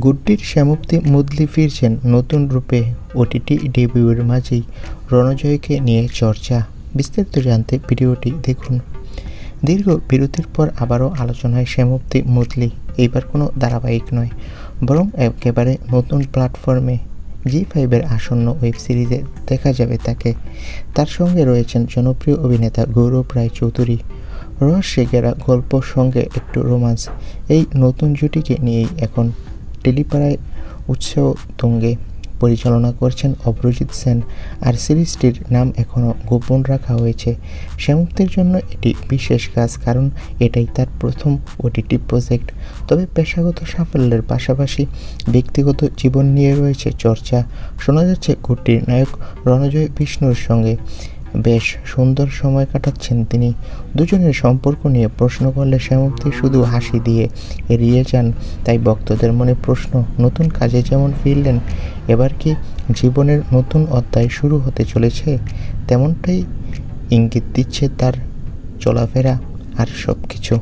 গুড্ডির শ্যামপ্তি মুদলি ফিরছেন নতুন রূপে। ওটিটি ডেবিউর মাঝেই রণজয়কে নিয়ে চর্চা। বিস্তারিত জানতে ভিডিওটি দেখুন। দীর্ঘ বিরতির পর আবারও আলোচনায় শ্যামপ্তি মুদলি। এইবার কোনো ধারাবাহিক নয়, বরং একেবারে নতুন প্ল্যাটফর্মে। জি ফাইভের আসন্ন ওয়েব সিরিজে দেখা যাবে তাকে। তার সঙ্গে রয়েছেন জনপ্রিয় অভিনেতা গৌরব রায় চৌধুরী। রহস্যে ঘেরা গল্প সঙ্গে একটু রোমান্স। এই নতুন জুটিকে নিয়েই এখন টেলিপাড়ায় উৎসাহ তুঙ্গে পরিচালনা করছেন অপরাজিৎ সেন। আর সিরিজটির নাম এখনও গোপন রাখা হয়েছে। শ্যামুক্তির জন্য এটি বিশেষ কাজ, কারণ এটাই তার প্রথম ওটিটি প্রজেক্ট। তবে পেশাগত সাফল্যের পাশাপাশি ব্যক্তিগত জীবন নিয়ে রয়েছে চর্চা। শোনা যাচ্ছে ঘুরটির নায়ক রণজয় বিষ্ণুর সঙ্গে। বেশ সুন্দর সময় কাটাচ্ছেন তিনি। দুজনের সম্পর্ক নিয়ে প্রশ্ন করলে শ্যামক্তি শুধু হাসি দিয়ে এড়িয়ে যান। তাই ভক্তদের মনে প্রশ্ন, নতুন কাজে যেমন ফিরলেন, এবার কি জীবনের নতুন অধ্যায় শুরু হতে চলেছে? তেমনটাই ইঙ্গিত দিচ্ছে তার চলাফেরা আর সব কিছু